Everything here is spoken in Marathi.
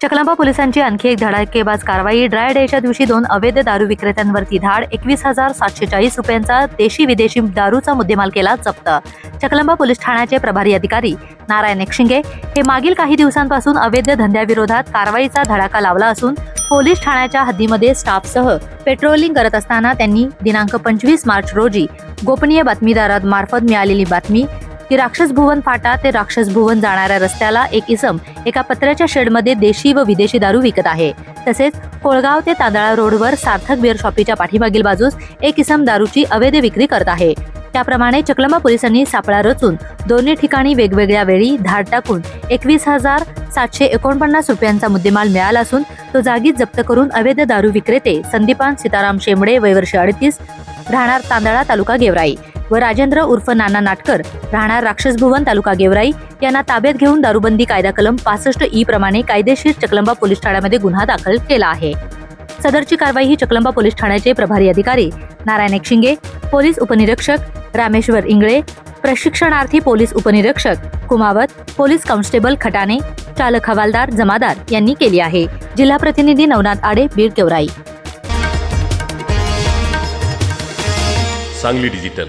चकलांबा पोलिसांची आणखी एक धडाकेबाज कारवाई. ड्राय डेच्या दिवशी दोन अवैध दारू विक्रेत्यांवरती धाड. एकवीस हजार सातशे चाळीस रुपयांचा देशी विदेशी दारूचा मुद्देमाल केला जप्त. चकलांबा पोलीस ठाण्याचे प्रभारी अधिकारी नारायण एकशिंगे हे मागील काही दिवसांपासून अवैध धंद्याविरोधात कारवाईचा धडाका लावला असून पोलीस ठाण्याच्या हद्दीमध्ये स्टाफसह पेट्रोलिंग करत असताना त्यांनी दिनांक पंचवीस मार्च रोजी गोपनीय बातमीदारामार्फत मिळालेली बातमी की राक्षस भुवन फाटा ते राक्षस भुवन जाणाऱ्या रस्त्याला एक इसम एका पत्र्याच्या शेडमध्ये देशी व विदेशी दारू विकत आहे. तसेच कोळगाव ते तांदळा रोडवर सार्थक बिअर शॉपीच्या पाठीमागील बाजूस एक इसम दारूची अवैध विक्री करत आहे. त्याप्रमाणे चकलमा पोलिसांनी सापळा रचून दोन्ही ठिकाणी वेगवेगळ्या वेळी धाड टाकून एकवीस हजार सातशे एकोणपन्नास रुपयांचा मुद्देमाल मिळाला असून तो जागीच जप्त करून अवैध दारू विक्रेते संदीपान सीताराम शेंबडे वयवर्षी अडतीस राहणार तांदळा तालुका गेवराई. व राजेंद्र उर्फ नाना नाटकर राहणार राक्षस भुवन तालुका गेवराई. यांना ताब्यात घेऊन दारूबंदी कायदा कलम पासष्ट ई प्रमाणे कायदेशीर चकलंबा पोलीस ठाण्यामध्ये गुन्हा दाखल केला आहे. सदरची कारवाई ही चकलंबा पोलीस ठाण्याचे प्रभारी अधिकारी नारायण एकशिंगे पोलीस उपनिरीक्षक रामेश्वर इंगळे प्रशिक्षणार्थी पोलीस उपनिरीक्षक कुमावत पोलीस कॉन्स्टेबल खटाणे चालक हवालदार जमादार यांनी केली आहे. जिल्हा प्रतिनिधी नवनाथ आडे बीड गेवराई. सांगली डिजिटल.